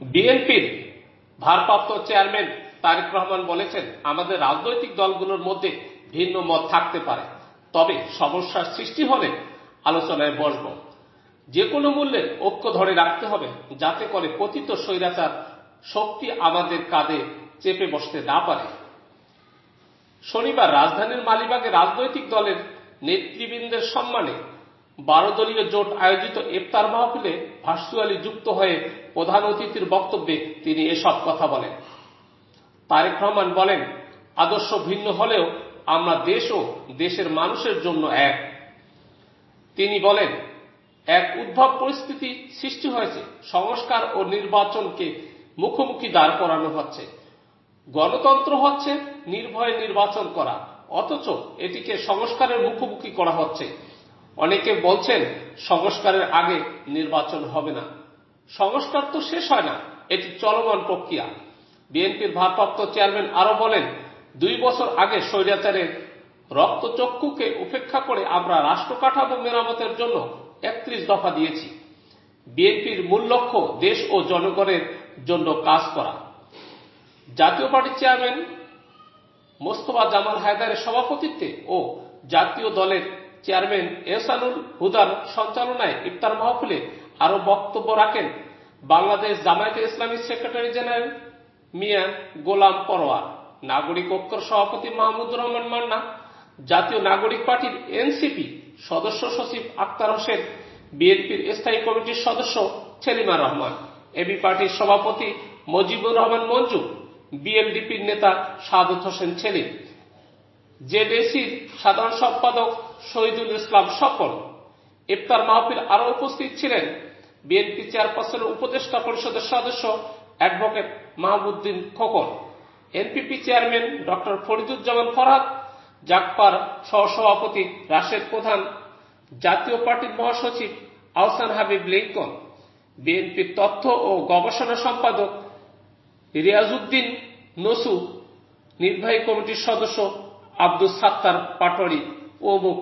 বিএনপির ভারপ্রাপ্ত চেয়ারম্যান তারেক রহমান বলেছেন, আমাদের রাজনৈতিক দলগুলোর মধ্যে ভিন্ন মত থাকতে পারে। তবে সমস্যার সৃষ্টি হলে আলোচনায় বসব। যে কোনো মূল্যে ঐক্য ধরে রাখতে হবে, যাতে করে পতিত স্বৈরাচার শক্তি আমাদের কাঁধে চেপে বসতে না পারে। শনিবার রাজধানীর মালিবাগে রাজনৈতিক দলের নেতৃবৃন্দের সম্মানে বারো দলীয় জোট আয়োজিত ইফতার মাহফিলে ভার্চুয়ালি যুক্ত হয়ে প্রধান অতিথির বক্তব্যে তিনি এসব কথা বলেন। তারেক রহমান বলেন, আদর্শ ভিন্ন হলেও আমরা দেশ ও দেশের মানুষের জন্য এক। তিনি বলেন, এক উদ্ভব পরিস্থিতি সৃষ্টি হয়েছে, সংস্কার ও নির্বাচনকে মুখোমুখি দাঁড় করানো হচ্ছে। গণতন্ত্র হচ্ছে নির্ভয়ে নির্বাচন করা, অথচ এটিকে সংস্কারের মুখোমুখি করা হচ্ছে। অনেকে বলছেন সংস্কারের আগে নির্বাচন হবে না। সংস্কার তো শেষ হয় না, এটি চলমান প্রক্রিয়া। বিএনপির ভারপ্রাপ্ত চেয়ারম্যান আরও বলেন, দুই বছর আগে স্বৈরাচারের রক্তচক্ষুকে উপেক্ষা করে আমরা রাষ্ট্র কাঠামো মেরামতের জন্য একত্রিশ দফা দিয়েছি। বিএনপির মূল লক্ষ্য দেশ ও জনগণের জন্য কাজ করা। জাতীয় পার্টির চেয়ারম্যান মোস্তফা জামাল হায়দারের সভাপতিত্বে ও জাতীয় দলের চেয়ারম্যান এহসানুল হুদার সঞ্চালনায় ইফতার মাহফিলে আরও বক্তব্য রাখেন বাংলাদেশ জামায়াতে ইসলামী সেক্রেটারি জেনারেল মিয়া গোলাম পরোয়ার নাগরিক ঐক্যর সভাপতি মাহমুদুর রহমান মান্না, জাতীয় নাগরিক পার্টির এনসিপি সদস্য সচিব আক্তার হোসেন, বিএনপির স্থায়ী কমিটির সদস্য সেলিমা রহমান, এবি পার্টির সভাপতি মজিবুর রহমান মঞ্জু বিএলডিপির নেতা সাদত হোসেন ছেলিম জেডেসির সাধারণ সম্পাদক শহীদুল ইসলাম স্বপন ইফতার মাহফিল আরও উপস্থিত ছিলেন বিএনপি চেয়ারপারসনের উপদেষ্টা পরিষদের সদস্য advocate Mahbuddin Khokon, NPP chairman doctor Fariduzzaman Farhad জাকপার সহসভাপতি রাশেদ প্রধান, জাতীয় পার্টির মহাসচিব আহসান হাবিব লিঙ্কন বিএনপির তথ্য ও গবেষণা সম্পাদক রিয়াজউদ্দিন নসু, নির্বাহী কমিটির সদস্য আব্দুল সাত্তার পাটোয়ারি প্রমুখ